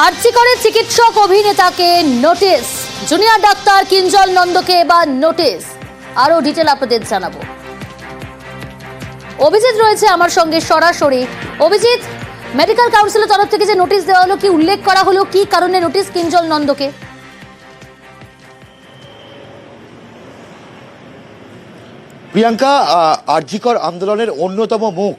আর্জি করে চিকিৎসক অভিনেতাকে নোটিস জুনিয়র ডাক্তার কিঞ্জল নন্দকে এবার নোটিস আরও ডিটেল আপনাদের জানাব। অভিজিৎ রয়েছে আমার সঙ্গে সরাসরি। অভিজিৎ, মেডিকেল কাউন্সিলের তরফ থেকে যে নোটিশ দেওয়া হলো, কি উল্লেখ করা হলো? কি কারণে নোটিশ কিঞ্জল নন্দকে? প্রিয়াঙ্কা আরজিকর আন্দোলনের অন্যতম মুখ।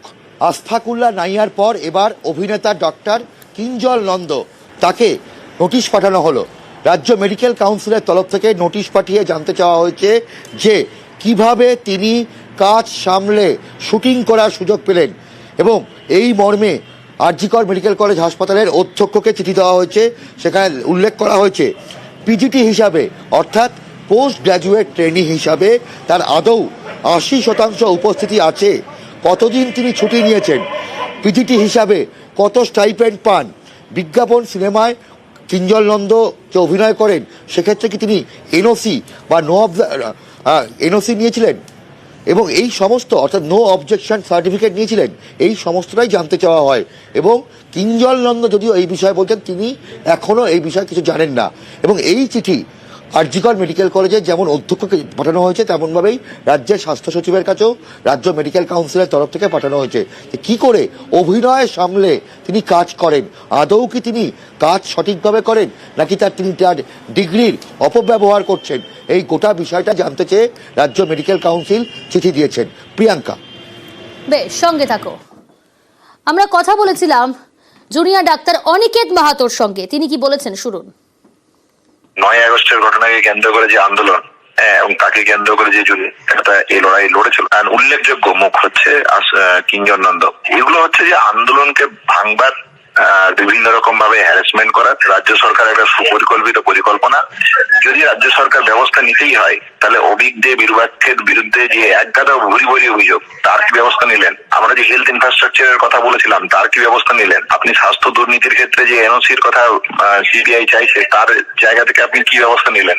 আস্ফাকুল্লা নাইয়ার পর এবার অভিনেতা ডক্টর কিঞ্জল নন্দ। তাকে নোটিশ পাঠানো হলো। রাজ্য মেডিকেল কাউন্সিলের তরফ থেকে নোটিশ পাঠিয়ে জানতে চাওয়া হয়েছে যে কীভাবে তিনি কাজ সামলে শুটিং করার সুযোগ পেলেন এবং এই মর্মে আরজিকর মেডিকেল কলেজ হাসপাতালের অধ্যক্ষকে চিঠি দেওয়া হয়েছে। সেখানে উল্লেখ করা হয়েছে, পিজিটি হিসাবে অর্থাৎ পোস্ট গ্র্যাজুয়েট ট্রেনি হিসাবে তার আদৌ আশি শতাংশ উপস্থিতি আছে। কতদিন তিনি ছুটি নিয়েছেন? পিজিটি হিসাবে কত স্টাইপেন্ড পান? বিজ্ঞাপন সিনেমায় কিঞ্জল নন্দ যে অভিনয় করেন, সেক্ষেত্রে কি তিনি এনওসি বা নো অব এনওসি নিয়েছিলেন? এবং এই সমস্ত, অর্থাৎ নো অবজেকশন সার্টিফিকেট নিয়েছিলেন, এই সমস্তটাই জানতে চাওয়া হয়। এবং কিঞ্জল নন্দ যদিও এই বিষয়ে বলছেন তিনি এখনও এই বিষয়ে কিছু জানেন না। এবং এই চিঠি আরজিকর মেডিকেল কলেজে যেমন অধ্যক্ষকে পাঠানো হয়েছে, তেমনভাবেই রাজ্যের স্বাস্থ্য সচিবের কাছেও রাজ্য মেডিকেল কাউন্সিলের তরফ থেকে পাঠানো হয়েছে কী করে অভিনয় সামলে তিনি কাজ করেন। আদৌ কি তিনি কাজ সঠিকভাবে করেন নাকি তার তিনি তার ডিগ্রির অপব্যবহার করছেন? এই গোটা বিষয়টা জানতে চেয়ে রাজ্য মেডিকেল কাউন্সিল চিঠি দিয়েছেন। প্রিয়াঙ্কা। বেশ, সঙ্গে থাকো। আমরা কথা বলেছিলাম জুনিয়র ডাক্তার অনিকেত মাহাতোর সঙ্গে। তিনি কি বলেছেন শুনুন। নয় আগস্টের ঘটনাকে কেন্দ্র করে যে আন্দোলন হ্যাঁ, এবং তাকে কেন্দ্র করে যে একটা এই লড়াই লড়েছিল। উল্লেখযোগ্য মুখ হচ্ছে কিঞ্জন নন্দ এগুলো হচ্ছে যে আন্দোলনকে ভাঙবার বিভিন্ন রকম ভাবে হ্যারাসমেন্ট করা, রাজ্য সরকার একটা সুপরিকল্পিত পরিকল্পনা। যদি রাজ্য সরকার ব্যবস্থা নিতেই হয়, তাহলে অভিজ্ঞ বিরবাক্ষের বিরুদ্ধে যে একগাদা ভুরি ভরি অভিযোগ, তার কি ব্যবস্থা নিলেন? আমরা যে হেলথ ইনফ্রাস্ট্রাকচারের কথা বলেছিলাম, তার কি ব্যবস্থা নিলেন? আপনি স্বাস্থ্য দুর্নীতির ক্ষেত্রে যে এনওসির কথা সিবিআই চাইছে, তার জায়গা থেকে আপনি কি ব্যবস্থা নিলেন?